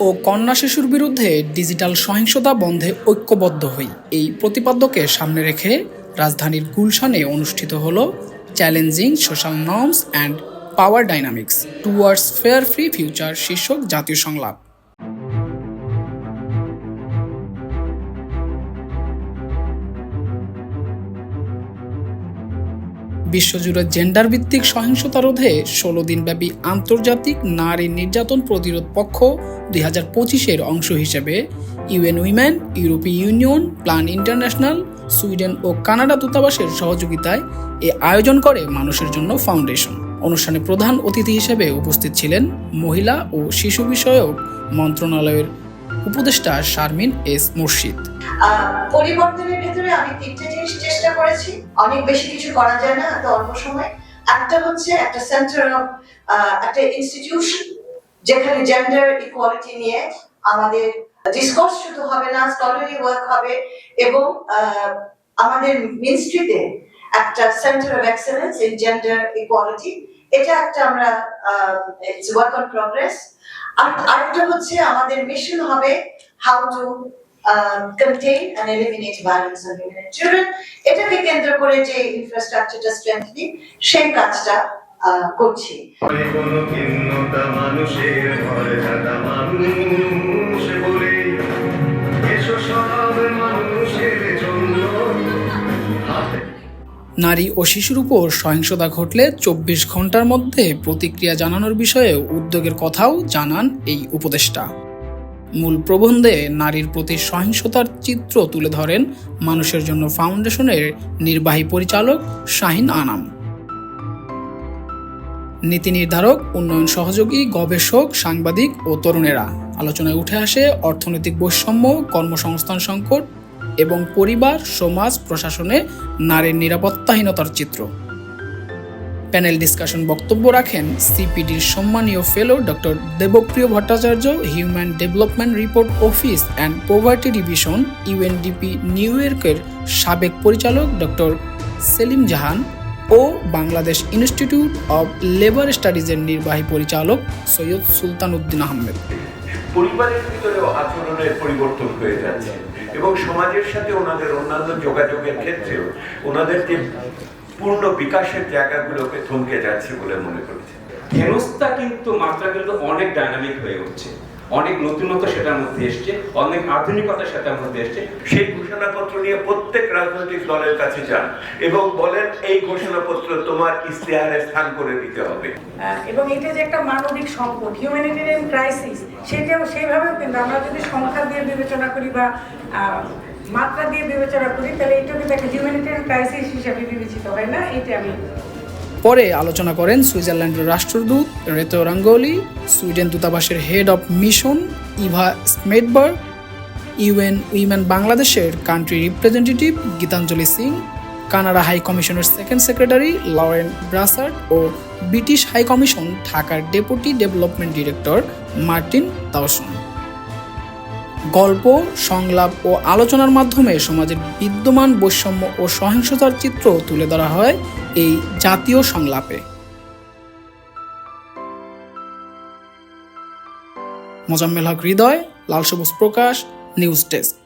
ও কন্যা শিশুর বিরুদ্ধে ডিজিটাল সহিংসতা বন্ধে ঐক্যবদ্ধ হই। এই প্রতিপাদ্যকে সামনে রেখে রাজধানীর গুলশানে অনুষ্ঠিত হল challenging social norms and power dynamics towards fair free future শীর্ষক জাতীয় সংলাপ। বিশ্বজুড়ে জেন্ডার ভিত্তিক সহিংসতা রোধে ষোলো দিনব্যাপী আন্তর্জাতিক নারী নির্যাতন প্রতিরোধ পক্ষ দুই হাজার পঁচিশের অংশ হিসেবে ইউএন উইমেন, ইউরোপীয় ইউনিয়ন প্ল্যান ইন্টারন্যাশনাল, সুইডেন ও কানাডা দূতাবাসের সহযোগিতায় এ আয়োজন করে মানুষের জন্য ফাউন্ডেশন। অনুষ্ঠানে প্রধান অতিথি হিসেবে উপস্থিত ছিলেন মহিলা ও শিশু বিষয়ক মন্ত্রণালয়ের উপদেষ্টা শারমিন এস মুর্শিদ। পরিবর্তনের ভেতরে আমি তিনটে জিনিস চেষ্টা করেছি। অনেক বেশি কিছু করা যায় না এত অল্প সময়। একটা হচ্ছে একটা সেন্টার অফ একটা ইনস্টিটিউশন যেখানে জেন্ডার ইকুয়ালিটি নিয়ে আমাদের ডিসকোর্স শুধু হবে না স্কলারি ওয়ার্ক হবে এবং আমাদের মিনিস্ট্রিতে একটা centre of excellence in gender equality এটা একটা আমরা ইটস ওয়ার্ক অন প্রগ্রেস আর আরেকটা হচ্ছে আমাদের মিশন হবে how to contain and eliminate violence on women children এটাকে কেন্দ্র করে যে ইনফ্রাস্ট্রাকচারটা স্ট্রেংথেনিং সেই কাজটা আহ, করছি। মানুষের ঘরে মানুষ। নারী ও শিশুর উপর সহিংসতা ঘটলে চব্বিশ ঘণ্টার মধ্যে প্রতিক্রিয়া জানানোর বিষয়ে উদ্যোগের কথাও জানান এই উপদেষ্টা। মূল প্রবন্ধে নারীর প্রতি সহিংসতার চিত্র তুলে ধরেন মানুষের জন্য ফাউন্ডেশনের নির্বাহী পরিচালক শাহিন আনাম। নীতি নির্ধারক, উন্নয়ন সহযোগী, গবেষক, সাংবাদিক ও তরুণেরা। আলোচনায় উঠে আসে অর্থনৈতিক বৈষম্য, কর্মসংস্থান সংকট এবং পরিবার, সমাজ প্রশাসনে নারীর নিরাপত্তাহীনতার চিত্র। প্যানেল ডিসকাশন বক্তব্য রাখেন সিপিডির সম্মানীয় fellow doctor Debapriya Bhattacharya, human development report office and poverty division UNDP new ইয়র্কের সাবেক পরিচালক ডক্টর সেলিম জাহান ও বাংলাদেশ ইনস্টিটিউট অব লেবার স্টাডিজের নির্বাহী পরিচালক সৈয়দ সুলতান উদ্দিন আহমেদ। পরিবারের ভিতরেও আচরণের পরিবর্তন হয়ে যাচ্ছে। এবং সমাজের সাথে ওনাদের অন্যান্য যোগাযোগের ক্ষেত্রেও ওনাদের যে পূর্ণ বিকাশের জায়গাগুলোকে থমকে যাচ্ছে বলে মনে করছে। হেনস্থা কিন্তু মাত্রা কিন্তু অনেক ডাইনামিক হয়ে উঠছে। অনেক নতুনত্ব সেটার মধ্যে এসছে অনেক আধুনিকতা সেটার মধ্যে এসছে। সেই ঘোষণাপত্র নিয়ে প্রত্যেক রাজনৈতিক দলের কাছে যান এবং বলেন এই ঘোষণাপত্র তোমার ইশতেহারে স্থান করে দিতে হবে। এবং এটা যে একটা মানবিক সংকট হিউম্যানিটেরিয়ান ক্রাইসিস সেটাও সেইভাবেও কিন্তু আমরা যদি সংখ্যা দিয়ে বিবেচনা করি বা আহ, মাত্রা দিয়ে বিবেচনা করি তাহলে এটা কিন্তু একটা হিউম্যানিটেরিয়ান ক্রাইসিস হিসাবে বিবেচিত হয় না? এটা আমি পরে আলোচনা করেন সুইজারল্যান্ডের রাষ্ট্রদূত রেতো রাঙ্গোলি, সুইডেন দূতাবাসের head of mission Eva Smedberg UN Women বাংলাদেশের country representative Gitanjali Singh, Canada high কমিশনের সেকেন্ড সেক্রেটারি লরেন ব্রাসার্ড ও ব্রিটিশ হাই কমিশন ঢাকার deputy development director Martin Dawson গল্প, সংলাপ ও আলোচনার মাধ্যমে সমাজের বিদ্যমান বৈষম্য ও সহিংসতার চিত্র তুলে ধরা হয় এই জাতীয় সংলাপে। মোজাম্মেল হক হৃদয় লাল সবুজ প্রকাশ নিউজ ডেস্ক।